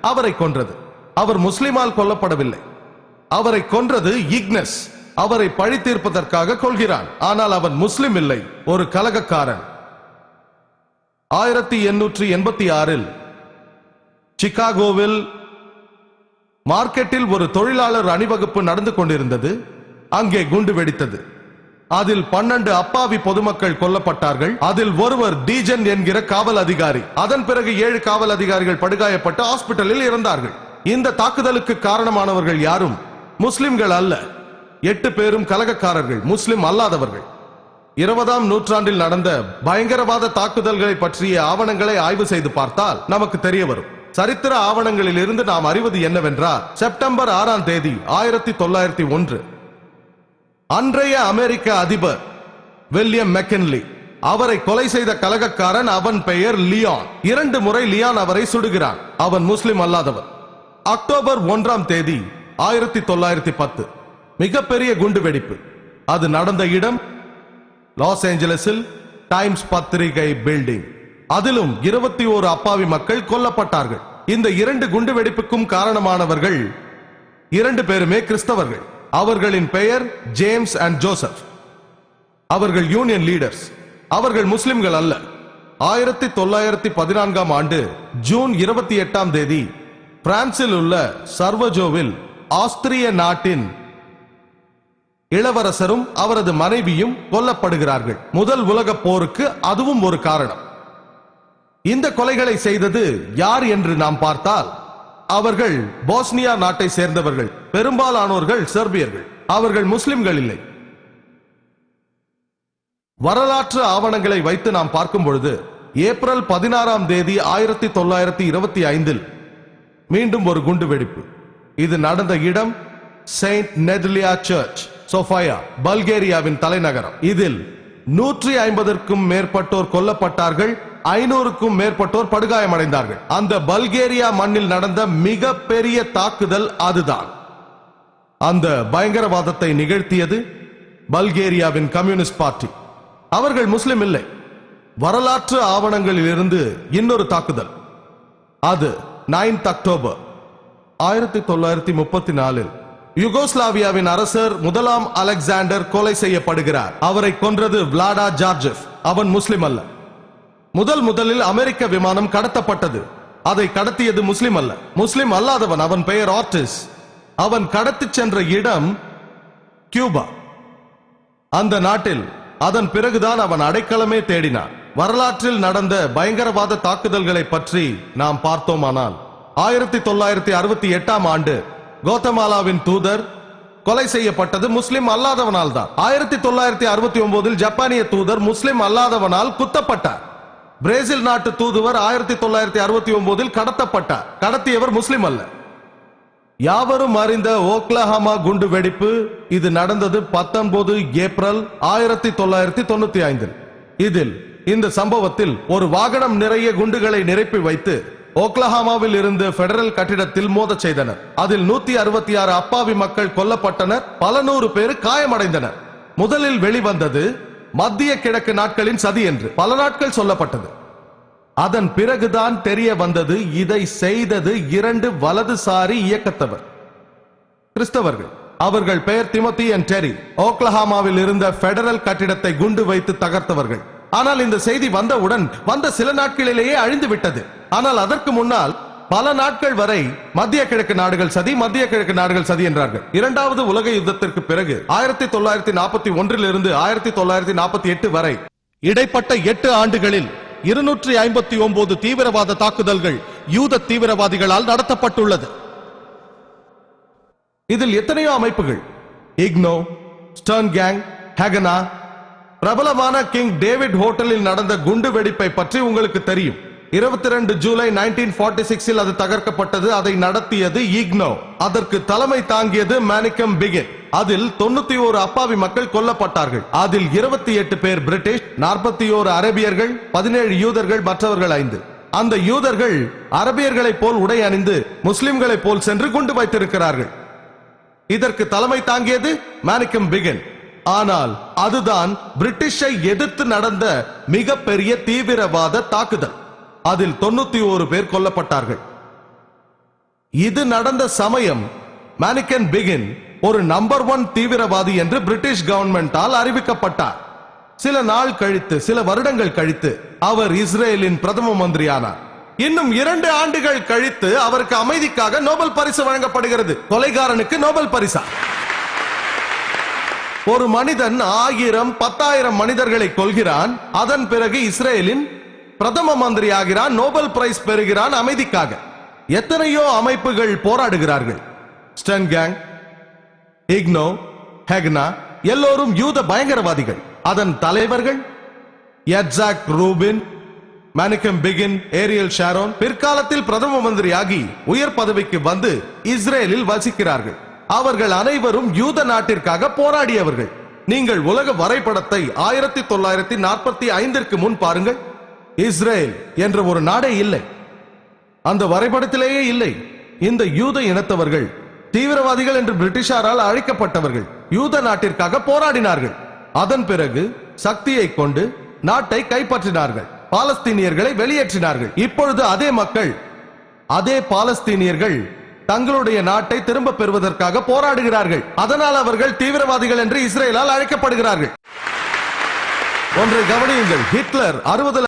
அவரை கொன்றது. அவர் முஸ்லிமால் கொல்லப்படவில்லை. அவரை கொன்றது இக்னஸ். அவரை பழி தீர்ப்பதற்காக கொள்கிறான். ஆனால் அவன் முஸ்லிம் இல்லை. ஒரு கலகக்காரன். ஆயிரத்தி எண்ணூற்றி எண்பத்தி ஆறில் சிகாகோவில் மார்க்கெட்டில் ஒரு தொழிலாளர் அணிவகுப்பு நடந்து கொண்டிருந்தது. அங்கே குண்டு வெடித்தது. அதில் பன்னெண்டு அப்பாவி பொதுமக்கள் கொல்லப்பட்டார்கள். அதில் ஒருவர் டீஜன் என்கிற காவல் அதிகாரி. அதன் பிறகு ஏழு காவல் அதிகாரிகள் படுகாயப்பட்டு ஹாஸ்பிட்டலில் இறந்தார்கள். இந்த தாக்குதலுக்கு காரணமானவர்கள் யாரும் முஸ்லிம்கள் அல்ல. எட்டு பேரும் கலகக்காரர்கள் முஸ்லிம் அல்லாதவர்கள். இருபதாம் நூற்றாண்டில் நடந்த பயங்கரவாத தாக்குதல்களை பற்றிய ஆவணங்களை ஆய்வு செய்து பார்த்தால் நமக்கு தெரிய வரும். சரித்திர ஆவணங்களில் இருந்து நாம் அறிவது என்னவென்றால் செப்டம்பர் ஆறாம் தேதி ஆயிரத்தி தொள்ளாயிரத்தி ஒன்று அன்றைய அமெரிக்க அதிபர் வில்லியம் மெக்கன்லி அவரை கொலை செய்த கலகக்காரன் அவன் பெயர் லியான். இரண்டு முறை லியான் அவரை சுடுகிறான். அவன் முஸ்லிம் அல்லாதவன் அக்டோபர் ஒன்றாம் தேதி ஆயிரத்தி தொள்ளாயிரத்தி பத்து. மிகப்பெரிய குண்டு வெடிப்பு. அது நடந்த இடம் லாஸ் ஏஞ்சலஸில் டைம்ஸ் பத்திரிகை பில்டிங். அதிலும் இருபத்தி ஓரு அப்பாவி மக்கள் கொல்லப்பட்டார்கள். இந்த இரண்டு குண்டு வெடிப்புக்கும் காரணமானவர்கள் இரண்டு பேருமே கிறிஸ்தவர்கள். அவர்களின் பெயர் ஜேம்ஸ் அண்ட் ஜோசப். அவர்கள் யூனியன் லீடர்ஸ். அவர்கள் முஸ்லிம்கள் அல்ல. ஆயிரத்தி தொள்ளாயிரத்தி பதினான்காம் ஆண்டு ஜூன் இருபத்தி எட்டாம் தேதி பிரான்சில் உள்ள சர்வஜோவில் ஆஸ்திரிய நாட்டின் இளவரசரும் அவரது மனைவியும் கொல்லப்படுகிறார்கள். முதல் உலகப் போருக்கு அதுவும் ஒரு காரணம். இந்த கொலைகளை செய்தது யார் என்று நாம் பார்த்தால் அவர்கள் போஸ்னியா நாட்டை சேர்ந்தவர்கள் பெரும்பாலானோர்கள் செர்பியர்கள். அவர்கள் முஸ்லிம்கள் இல்லை. வரலாற்று ஆவணங்களை வைத்து நாம் பார்க்கும் பொழுது ஏப்ரல் பதினாறாம் தேதி ஆயிரத்தி தொள்ளாயிரத்தி இருபத்தி ஐந்தில் மீண்டும் ஒரு குண்டு வெடிப்பு. இது நடந்த இடம் செயின்ட் நெத்லியா சர்ச் சோஃபாயா பல்கேரியாவின் தலைநகரம். இதில் நூற்றி ஐம்பதற்கும் மேற்பட்டோர் கொல்லப்பட்டார்கள் ஐநூறுக்கும் மேற்பட்டோர் படுகாயமடைந்தார்கள். அந்த பல்கேரியா மண்ணில் நடந்த மிக பெரிய தாக்குதல் அதுதான். அந்த பயங்கரவாதத்தை நிகழ்த்தியது பல்கேரியாவின் கம்யூனிஸ்ட் பார்ட்டி. அவர்கள் முஸ்லிம் இல்லை. வரலாற்று ஆவணங்களில் இருந்து இன்னொரு தாக்குதல். அது நைன்த் அக்டோபர் ஆயிரத்தி தொள்ளாயிரத்தி முப்பத்தி நாலில் யுகோஸ்லாவியாவின் அரசர் முதலாம் அலெக்சாண்டர் கொலை செய்யப்படுகிறார். அவரை கொன்றது விளாடா ஜார்ஜெஃப். அவன் முஸ்லிம் அல்ல. முதல் முதலில் அமெரிக்க விமானம் கடத்தப்பட்டது. அதை கடத்தியது முஸ்லிம் அல்ல. முஸ்லிம் அல்லாதவன் அவன் பெயர் ஆர்டிஸ். அவன் கடத்திச் சென்ற இடம் கியூபா. அந்த நாட்டில் அதன் பிறகுதான் அவன் அடைக்கலமே தேடினான். வரலாற்றில் நடந்த பயங்கரவாத தாக்குதல்களை பற்றி நாம் பார்த்தோமானால் ஆயிரத்தி தொள்ளாயிரத்தி அறுபத்தி எட்டாம் ஆண்டு கோத்தமாலாவின் தூதர் கொலை செய்யப்பட்டது முஸ்லிம் அல்லாதவனால் தான் ஆயிரத்தி தொள்ளாயிரத்தி அறுபத்தி ஒன்பதில் ஜப்பானிய தூதர் முஸ்லிம் அல்லாதவனால் குத்தப்பட்டார். பிரேசில் நாட்டு தூதுவர் ஆயிரத்தி தொள்ளாயிரத்தி அறுபத்தி ஒன்பதில் கடத்தப்பட்டார். கடத்தியவர் முஸ்லிம் அல்ல. யாவரும் அறிந்த ஓக்லஹாமா குண்டு வெடிப்பு இது நடந்தது பத்தொன்பது ஏப்ரல் ஆயிரத்தி தொள்ளாயிரத்தி தொண்ணூத்தி ஐந்தில். இதில் இந்த சம்பவத்தில் ஒரு வாகனம் நிறைய குண்டுகளை நிரப்பி வைத்து ஓக்லஹாமாவில் இருந்து பெடரல் கட்டிடத்தில் மோதச் செய்தனர். அதில் நூத்தி அறுபத்தி ஆறு அப்பாவி மக்கள் கொல்லப்பட்டனர் பல நூறு பேர் காயமடைந்தனர். முதலில் வெளிவந்தது மத்திய கிழக்கு நாட்களின் சதி என்று பல நாட்கள் சொல்லப்பட்டது. அதன் பிறகுதான் தெரிய வந்தது இதை செய்தது இரண்டு வலதுசாரி இயக்கத்தவர். கிறிஸ்தவர்கள் அவர்கள் பெயர் திமோத்தி அண்ட் டெரி. ஓக்லஹாமாவில் இருந்த பெடரல் கட்டிடத்தை குண்டு வைத்து தகர்த்தவர்கள். ஆனால் இந்த செய்தி வந்தவுடன் வந்த சில நாட்களிலேயே அழிந்து விட்டது ஆனால் அதற்கு முன்னால் பல நாட்கள் வரை மத்திய கிழக்கு நாடுகள் சதி மத்திய கிழக்கு நாடுகள் சதி என்றார்கள். இரண்டாவது உலக யுத்தத்திற்கு பிறகு ஆயிரத்தி தொள்ளாயிரத்தி நாற்பத்தி ஒன்றிலிருந்து ஆயிரத்தி தொள்ளாயிரத்தி நாற்பத்தி எட்டு வரை இடைப்பட்ட எட்டு ஆண்டுகளில் இருநூற்றி ஐம்பத்தி ஒன்பது தீவிரவாத தாக்குதல்கள் யூத தீவிரவாதிகளால் நடத்தப்பட்டுள்ளது. இதில் எத்தனையோ அமைப்புகள்? இக்னோ ஸ்டர்ன் கேங் ஹெகனா பிரபலமான கிங் டேவிட் ஹோட்டலில் நடந்த குண்டு வெடிப்பை பற்றி உங்களுக்கு தெரியும். இருபத்தி ரெண்டு ஜூலை நைன்டீன் ஃபார்ட்டி சிக்ஸில் அது தகர்க்கப்பட்டது அதை நடத்தியது இக்னோ அதற்கு தலைமை தாங்கியது மேனிக்கம் பிகின். அதில் தொண்ணூத்தி ஓரு அப்பாவி மக்கள் கொல்லப்பட்டார்கள். அதில் இருபத்தி எட்டு பேர் பிரிட்டிஷ் நாற்பத்தி ஓரு அரேபியர்கள் பதினேழு யூதர்கள் மற்றவர்கள் ஐந்து. அந்த யூதர்கள் அரபியர்களைப் போல் உடை அணிந்து முஸ்லிம்களைப் போல் சென்று குண்டு வைத்திருக்கிறார்கள். இதற்கு தலைமை தாங்கியது மேனிக்கம் பிகன். ஆனால் அதுதான் பிரிட்டிஷை எதிர்த்து நடந்த மிகப்பெரிய தீவிரவாத தாக்குதல். அதில் தொண்ணூத்தி ஓரு பேர் கொல்லப்பட்டார்கள். இது நடந்த சமயம் மேனிகன் பிகின் ஒரு நம்பர் ஒன் தீவிரவாதி என்று பிரிட்டிஷ் கவர்மெண்டால் அறிவிக்கப்பட்டார். சில நாள் கழித்து சில வருடங்கள் கழித்து அவர் இஸ்ரேலின் பிரதம மந்திரியானார். இன்னும் இரண்டு ஆண்டுகள் கழித்து அவருக்கு அமைதிக்காக நோபல் பரிசு வழங்கப்படுகிறது. கொலைகாரனுக்கு நோபல் பரிசா? ஒரு மனிதன் ஆயிரம் பத்தாயிரம் மனிதர்களை கொள்கிறான் அதன் பிறகு இஸ்ரேலின் பிரதம மந்திரி ஆகிறான் நோபல் பிரைஸ் பெறுகிறான் அமைதிக்காக. எத்தனையோ அமைப்புகள் போராடுகிறார்கள். ஸ்டன் கேங் இக்னோ ஹெக்னா எல்லோரும் யூத பயங்கரவாதிகள். அதன் தலைவர்கள் Yitzhak Rabin Menachem Begin Ariel Sharon பிற்காலத்தில் பிரதம மந்திரியாகி உயர் பதவிக்கு வந்து இஸ்ரேலில் வசிக்கிறார்கள். அவர்கள் அனைவரும் யூத நாட்டிற்காக போராடியவர்கள். நீங்கள் உலக வரைபடத்தை ஆயிரத்தி தொள்ளாயிரத்தி நாற்பத்தி ஐந்திற்கு முன் பாருங்கள். இஸ்ரேல் என்ற ஒரு நாடே இல்லை. அந்த வரைபடத்திலேயே இல்லை. இந்த யூத இனத்தவர்கள் தீவிரவாதிகள் என்று பிரிட்டிஷாரால் அழைக்கப்பட்டவர்கள் யூத நாட்டிற்காக போராடினார்கள். அதன் பிறகு சக்தியை கொண்டு நாட்டை கைப்பற்றினார்கள். பாலஸ்தீனியர்களை வெளியேற்றினார்கள். இப்பொழுது அதே மக்கள் அதே பாலஸ்தீனியர்கள் தங்களுடைய நாட்டை திரும்ப பெறுவதற்காக போராடுகிறார்கள். அதனால் அவர்கள் தீவிரவாதிகள் என்று இஸ்ரேலால் அழைக்கப்படுகிறார்கள். ஒன்றை கவனியுங்கள். ஹிட்லர் அறுபது